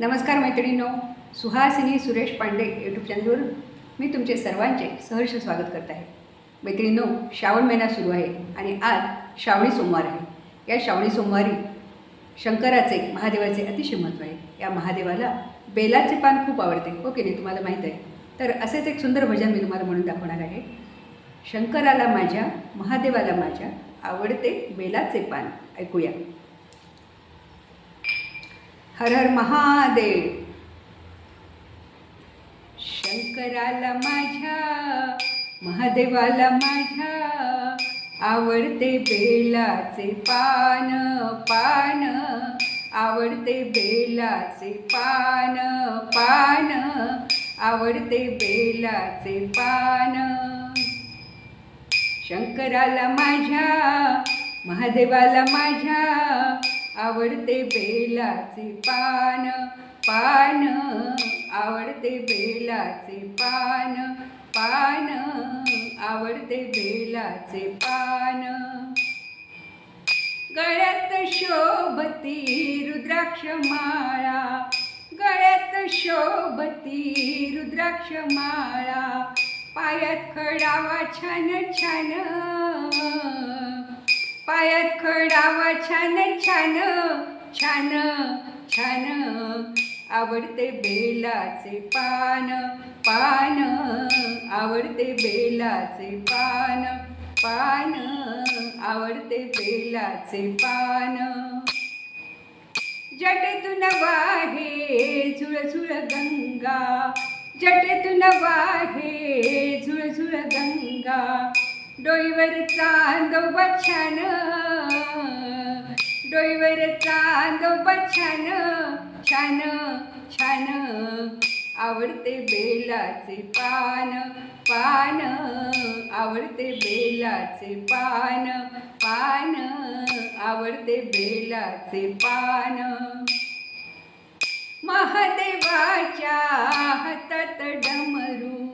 नमस्कार मैत्रिणींनो सुहासिनी सुरेश पांडे यूट्यूब चॅनलवरून मी तुमचे सर्वांचे सहर्ष स्वागत करत आहे. मैत्रिणींनो श्रावण महिना सुरू आहे आणि आज श्रावणी सोमवार आहे. या श्रावणी सोमवारी शंकराचे महादेवाचे अतिशय महत्त्व आहे. या महादेवाला बेलाचे पान खूप आवडते हो की नाही? तुम्हाला माहीत आहे. तर असेच एक सुंदर भजन मी तुम्हाला म्हणून दाखवणार आहे. शंकराला माझ्या महादेवाला माझ्या आवडते बेलाचे पान. ऐकूया. हर हर महादेव. शंकराला माझ्या महादेवाला माझ्या आवडते बेलाचे पान पान. आवडते बेलाचे पान पान. आवडते बेलाचे पान. शंकराला माझ्या महादेवाला माझ्या आवडते बेलाचे पान पान. आवडते बेलाचे पान पान. आवडते बेलाचे पान. गळ्यात शोभती रुद्राक्ष माळा गळ्यात शोभती रुद्राक्ष माळा पायात खडावा छान छान. पायात खडावा छान छान छान छान. आवडते बेलाचे पान पान. आवडते बेलाचे पान पान. आवडते बेलाचे पान. जटेतून वाहे झुळझुळ गंगा. जटेतून वाहे झुळझुळ गंगा. डोईवर चांदो छान डोईवर चांदो छान छान छान. आवडते बेलाचे पान पान. आवडते बेलाचे पान पान. आवडते बेलाचे पान. महादेवाच्या हातात डमरू.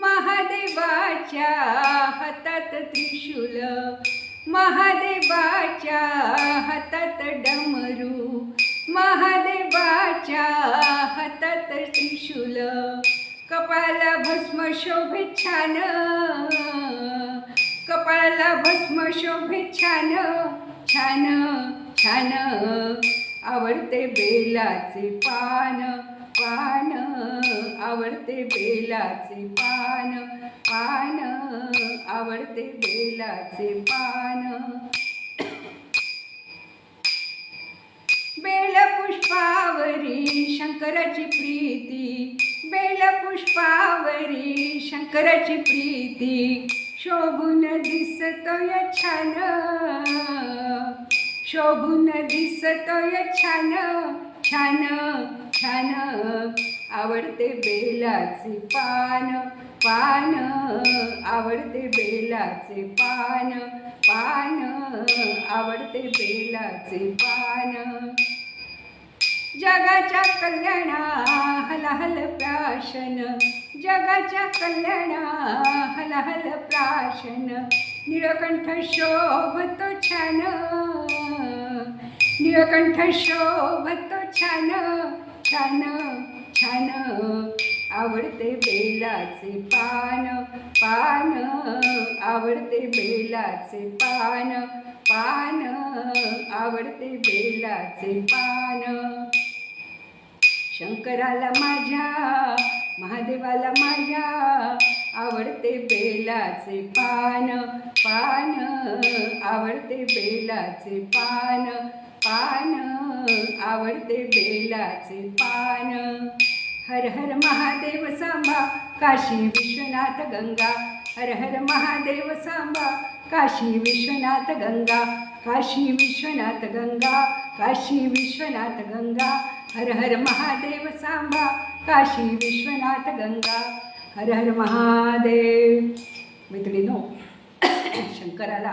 महादेवाच्या हातात त्रिशूल महादेवाच्या हातात डमरू महादेवाच्या हातात त्रिशूल. कपाळाला भस्म शोभे छान कपाळाला भस्म शोभे छान छान छान. आवडते बेलाचे पान. पान आवडते बेलाचे पान पान आवडते बेलाचे पान. बेलपुष्पावरी शंकराची प्रीती बेलपुष्पावरी शंकराची प्रीती शोभून दिसतोय छान. शोभून दिसतोय छान छान. छान. आवडते बेलाचे पान पान. आवडते बेलाचे पान पान. आवडते बेलाचे पान. जगाच्या कल्याणा हला हल प्राशन. जगाच्या कल्याणा हलहल प्राशन. निळकंठ शोभतो छान. निळकंठ शोभतो छान. छान छान आवडते बेलाचे पान पान आवडते बेलाचे पान पान आवडते बेलाचे पान. शंकराला माझ्या महादेवाला माझ्या आवडते बेलाचे पान पान आवडते बेलाचे पान. पान आवडते बेलाचे पान. हर हर महादेव सांबा काशी विश्वनाथ गंगा. हर हर महादेव सांबा काशी विश्वनाथ गंगा. काशी विश्वनाथ गंगा काशी विश्वनाथ गंगा. हर हर महादेव सांबा काशी विश्वनाथ गंगा. हर हर महादेव. मैत्रिणीनो शंकराला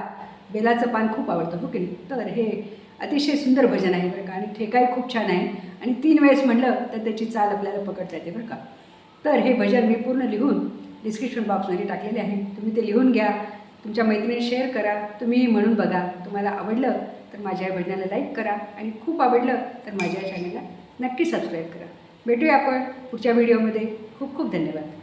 बेलाचं पान खूप आवडतं हो की नाही? तर हे अतिशय सुंदर भजन आहे बरं का. आणि ठेकाही खूप छान आहे. आणि तीन वेळेस म्हटलं तर त्याची चाल आपल्याला पकडता येते बरं का. तर हे भजन मी पूर्ण लिहून डिस्क्रिप्शन बॉक्समध्ये टाकलेले आहे. तुम्ही ते लिहून घ्या. तुमच्या मैत्रिणी शेअर करा. तुम्ही म्हणून बघा. तुम्हाला आवडलं तर माझ्या या भजनाला लाईक करा. आणि खूप आवडलं तर माझ्या या चॅनलला नक्की सबस्क्राईब करा. भेटूया आपण पुढच्या व्हिडिओमध्ये खूप खूप धन्यवाद.